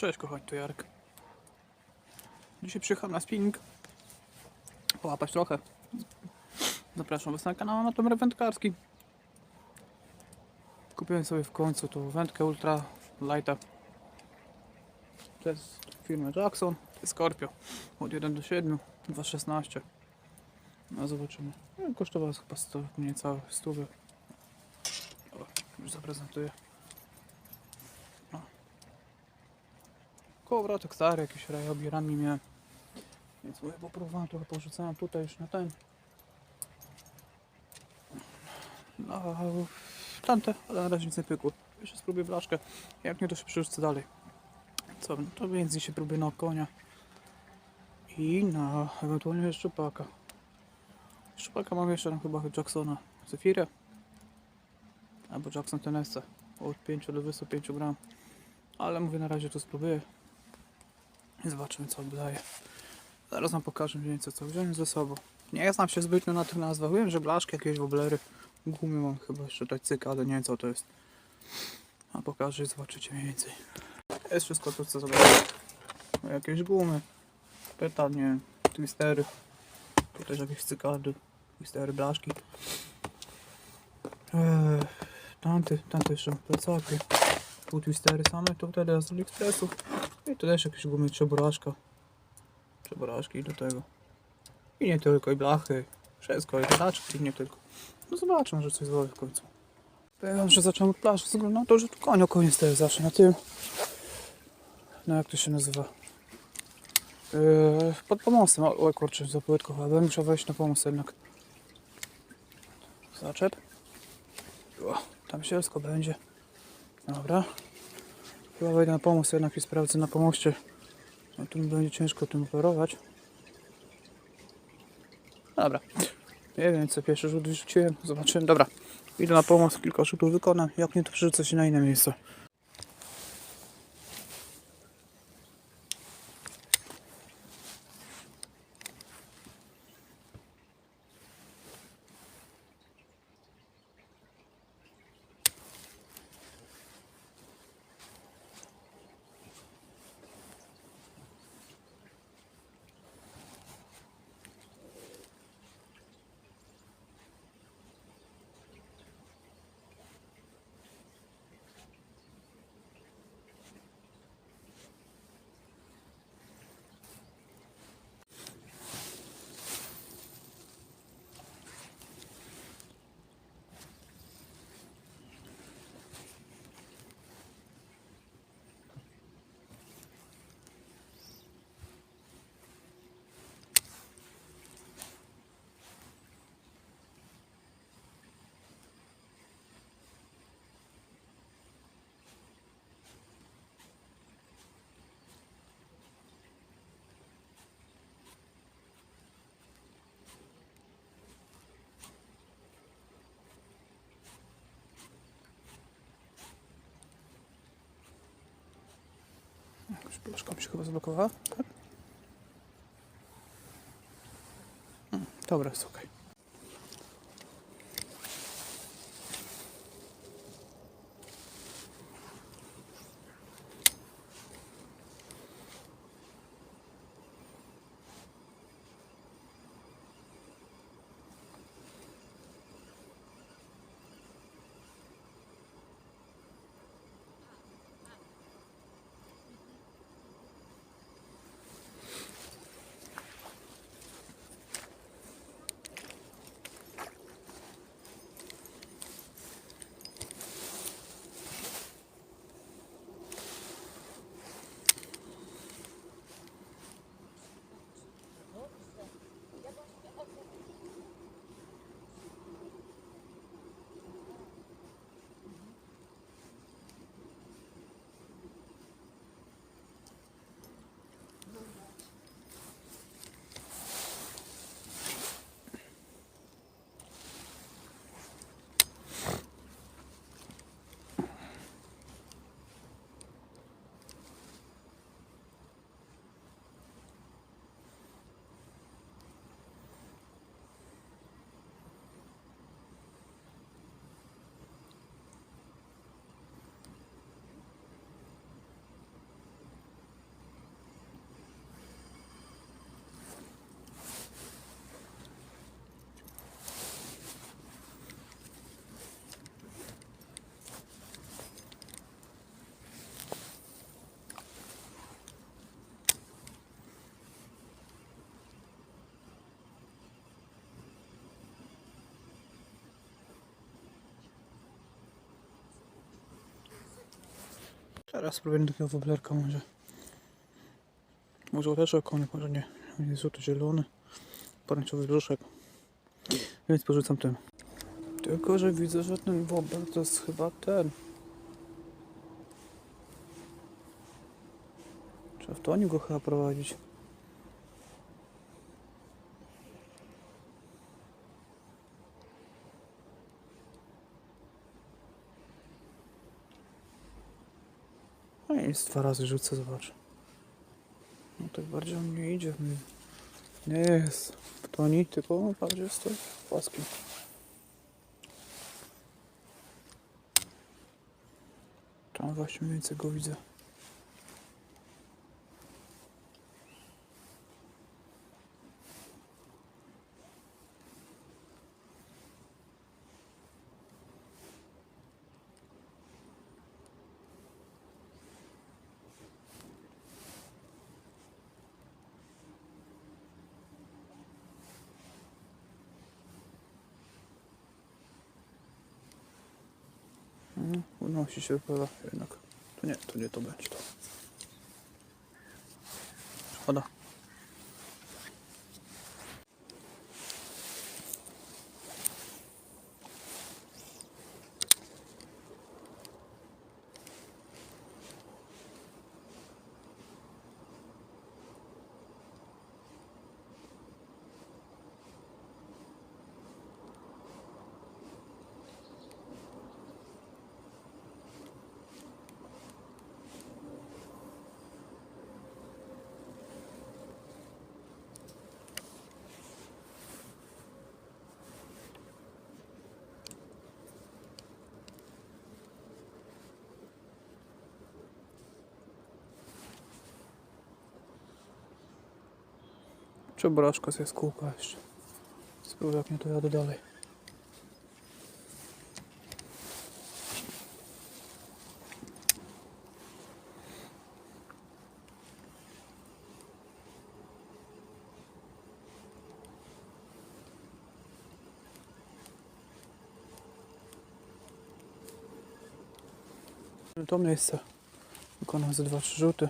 Cześć kochani, to Jarek. Dzisiaj przyjechałem na spinning. Połapać trochę. Zapraszam Was na kanał Amator Wędkarski. Kupiłem sobie w końcu tą wędkę Ultra Lighta. To jest firmy Jackson. To jest Scorpio. Od 1 do 7, 2,16. No zobaczymy. No, kosztowała chyba 100, niecałe 100. O, już zaprezentuję. Kołowrotek stary, jakieś rajobi, rami miałem. Więc mówię, bo próbowałem trochę porzucałem tutaj już na ten. No, tamte, ale na razie nic nie pykło. Jeszcze spróbuję blaszkę. Jak nie, to się przerzucę dalej. Co, no to więc dzisiaj próbuję na konia. I na ewentualnie szczupaka. Szczupaka mam jeszcze tam chyba Jacksona Zephyra. Albo Jackson Tennessee. Od 5 do 25 gram. Ale mówię, na razie to spróbuję. Zobaczymy co daje. Zaraz wam pokażę mniej więcej co wziąłem ze sobą. Nie znam się zbytnio na tych nazwach. Wiem, że blaszki, jakieś woblery. Gumy mam chyba jeszcze tutaj cyka, nie wiem co to jest. A pokażę i zobaczycie mniej więcej. Jest wszystko to co zobaczycie. Jakieś gumy. Petal, nie wiem, twistery. Tu też jakieś cykady. Twistery, blaszki. Eee, tamty, tamte jeszcze plecaki. Tu twistery same, to wtedy z AliExpressu. I tu też jakieś gumy trzeburaszka. Trzeburaszki do tego. I nie tylko, i blachy. Wszystko, i rodaczki, i nie tylko. No zobaczę, że coś złoży w końcu. Powiem, że zacząłem od plaży. Na to, że tu koń o koniec jest zawsze na tym. No jak to się nazywa? Yy, pod pomostem. O, o kurczę, za płytko chyba. Musiał wejść na pomost jednak. Zaczep. O, tam sielsko będzie. Dobra. Chyba wejdę na pomost jednak i sprawdzę na pomoście. No tu mi będzie ciężko tym operować. Dobra. Nie wiem co pierwszy rzut wyrzuciłem. Zobaczyłem. Dobra. Idę na pomost, kilka rzutów wykonam. Jak nie to przerzucę się na inne miejsce. Blaszka mi się chyba zablokowała. Tak? Mm, Dobra, jest okej. Teraz spróbuję takiego woblerka może. Może też konie, może nie. Złoty zielony. Pomarańczowy brzuszek. Więc porzucam tym. Tylko, że widzę, że ten wobler to jest chyba ten. Trzeba w toniu go chyba prowadzić. I z dwa razy rzucę, zobacz. No tak bardziej on nie idzie. Nie jest w toni, tylko bardziej jest to płaskim. Tam właśnie mniej więcej go widzę. Unosi się chyba jednak. To nie, to nie to będzie to. Szkoda. Broszka jest kółka jeszcze? Spróbuję jak nie to jadę dalej. To miejsce wykonam ze dwa, trzy rzuty.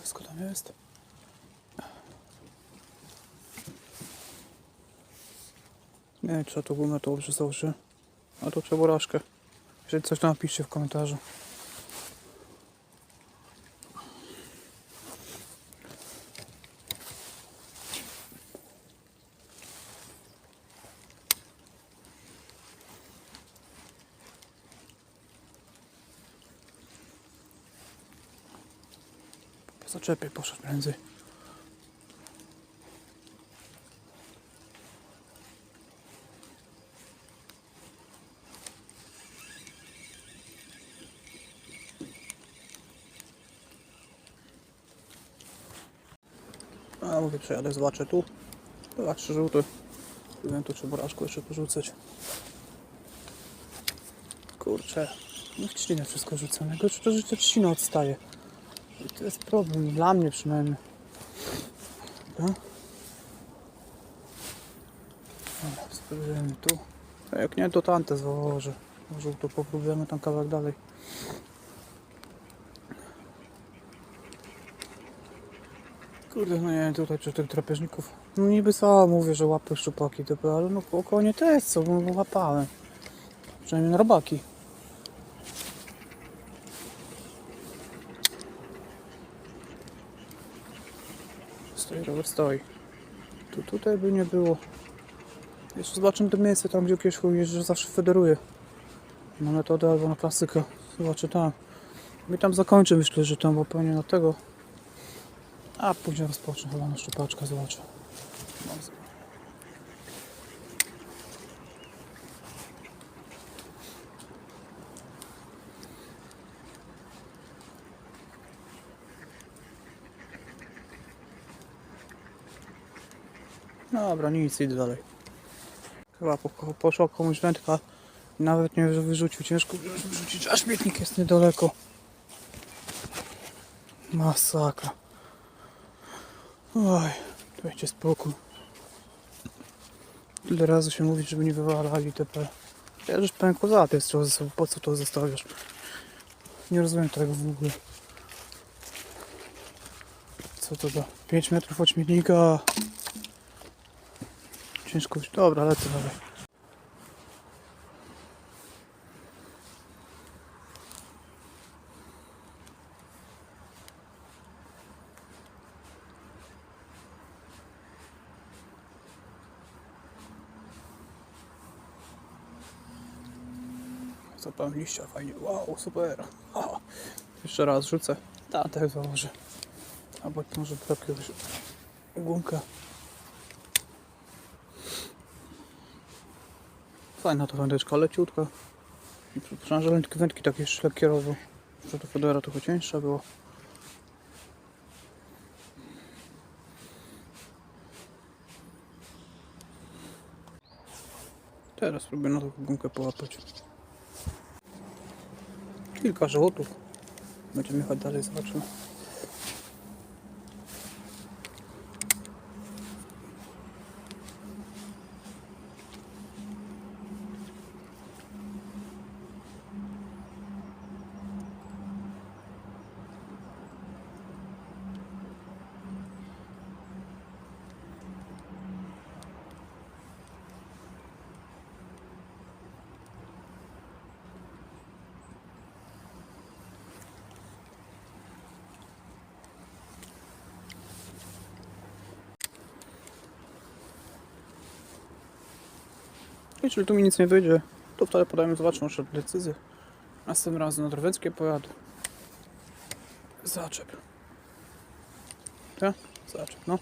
Wszystko tam jest. Nie wiem, czy to gumę to dobrze założy. A to trzeba porażkę. Jeżeli coś to napiszcie w komentarzu. Zaczepie poszedł prędzej. A mówię, przejadę, zobaczę tu. Trzy żółte. Wiem, tu trzeba rażku jeszcze porzucać. Kurczę, no w trzcinę wszystko rzucę. Najgorsze to, ta trzcina odstaje. I to jest problem, dla mnie przynajmniej. Dobra, spróbujemy tu. A jak nie, to tamte założę. Może to popróbujemy tam kawałek dalej. Kurde, no nie wiem, tutaj przy tych drapieżników. No niby co, mówię, że łapy szczupaki typy, ale no około nie też co, bo łapałem. Przynajmniej na robaki. Stoi, rower stoi. Tu tutaj by nie było. Jeszcze zobaczymy to miejsce tam, gdzie kiedyś jeżdżę, zawsze federuję. Na metodę albo na klasykę. Zobaczę tam. I tam zakończę, myślę, że tam, bo pewnie na tego. A później rozpocznę chyba na szczupaczkę, zobaczę. Dobra, nic, idę dalej. Chyba po, po, poszła komuś wędka Nawet nie wyrzucił, ciężko wyrzucić, a śmietnik jest niedaleko. Masakra. Oj, dajcie spokój. Tyle razy się mówi, żeby nie wywalali TP. Ja już pękło za sobą, po co to zostawiasz? Nie rozumiem tego w ogóle. Co to da? 5 metrów od śmietnika. Ciężko. Dobra, lecę dalej. Zapałem liścia, fajnie. Wow, super. O, jeszcze raz rzucę. Tak, tak założę. Albo może jakiegoś gumkę. Fajna ta wędeczka, leciutka. Przepraszam, że wędki, wędki takie jeszcze kierowo. Że to federa trochę cieńsza było. Teraz spróbuję na taką gumkę połapać. Kilka żołotów. Będziemy jechać dalej, zobaczymy. Jeśli tu mi nic nie wyjdzie, to wtedy podajemy, jeszcze decyzję. Następnym razem na Drwęckie pojadę. Zaczep. Tak? Zaczep, no.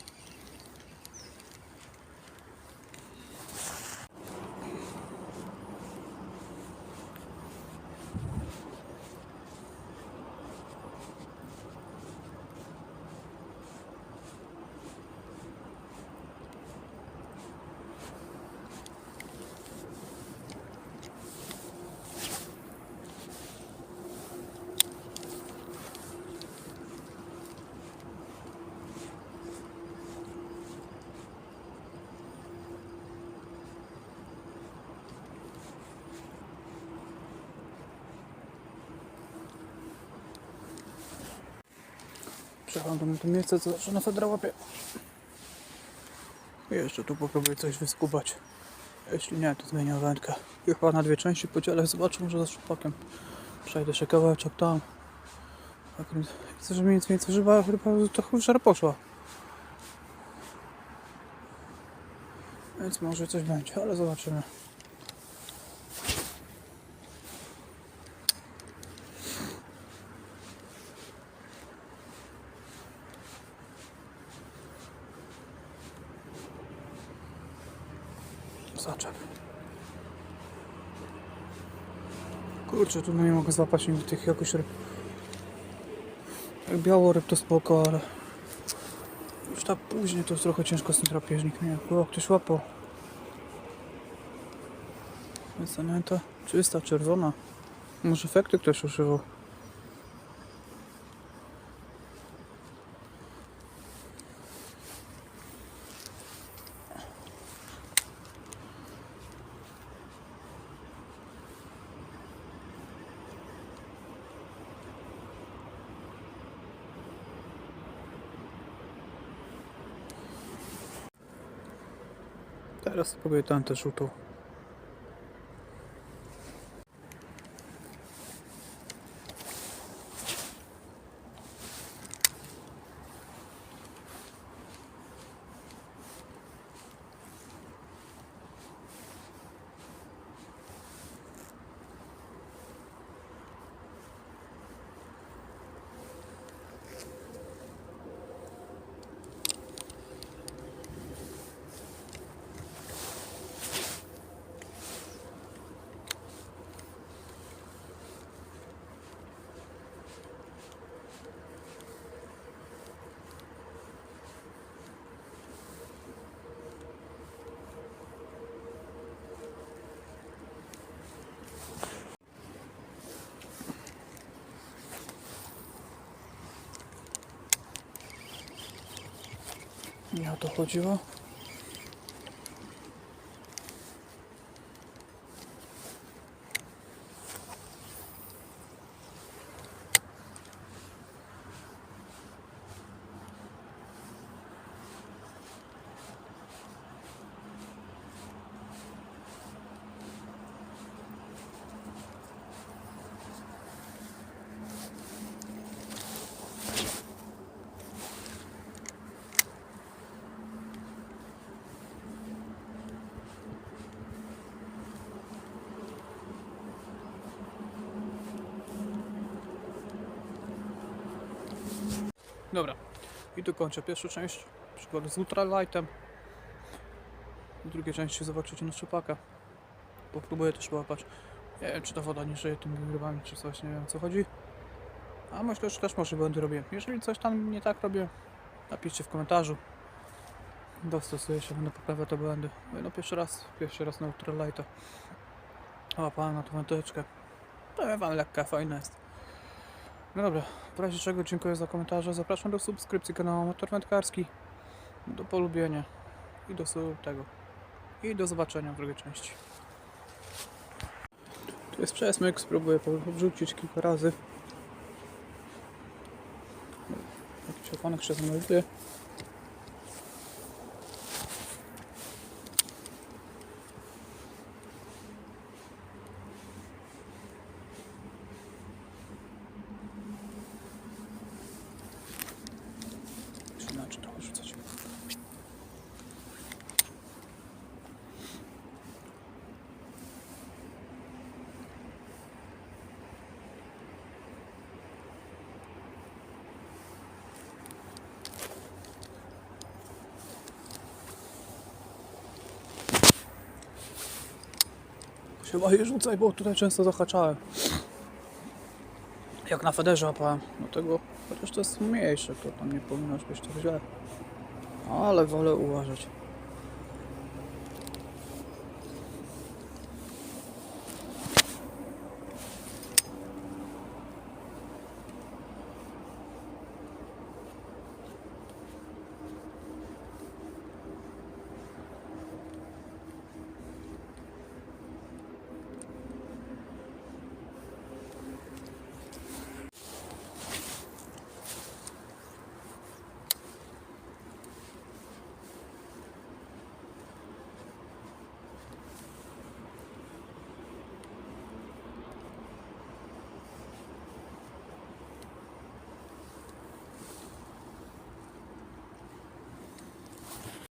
Do to miejsce, co zawsze na Fedra jeszcze tu popróbuję coś wyskubać. Jeśli nie, to zmienię wędkę. I chyba na dwie części podzielę, zobaczę, może za szczupakiem. Przejdę się kawałeczek tam. Chcę, żeby nic więcej żywa, ryba trochę już poszła. Więc może coś będzie, ale zobaczymy. Zaczep. Kurczę, tu nie mogę złapać nigdy tych jakoś ryb. Jak białoryb to spoko, ale już tak później to trochę ciężko z tym drapieżnikiem. Nie, było ktoś łapał. Zanęta czysta, czerwona. Może efekty ktoś używał. Teraz spróbuję tam też żółtą. Nie o to chodziło. Dobra. I kończę pierwszą część przygody z ultralightem. W drugiej części zobaczycie na szczupaka. Popróbuję też łapać. Nie wiem, czy ta woda nie żyje tymi grybami, czy coś, nie wiem co chodzi. A myślę, że też może będę robię. Jeżeli coś tam nie tak robię, napiszcie w komentarzu. Dostosuję się, będę poprawiał te błędy. No pierwszy raz, pierwszy raz na ultralighta. Łapałem na tą wędeczkę. Powiem wam, lekka, fajna jest. No dobra, w razie czego dziękuję za komentarze. Zapraszam do subskrypcji kanału Motor Wędkarski, do polubienia i do tego. I do zobaczenia w drugiej części. Tu jest przesmyk, spróbuję podrzucić kilka razy. Jakiś opanek się znajduje. Czy inaczej trochę rzucać. Się boję rzucaj, bo tutaj często zahaczałem. Jak na federze łapałem. Dlatego, chociaż to jest mniejsze, to tam nie powinno być tak źle. Ale wolę uważać.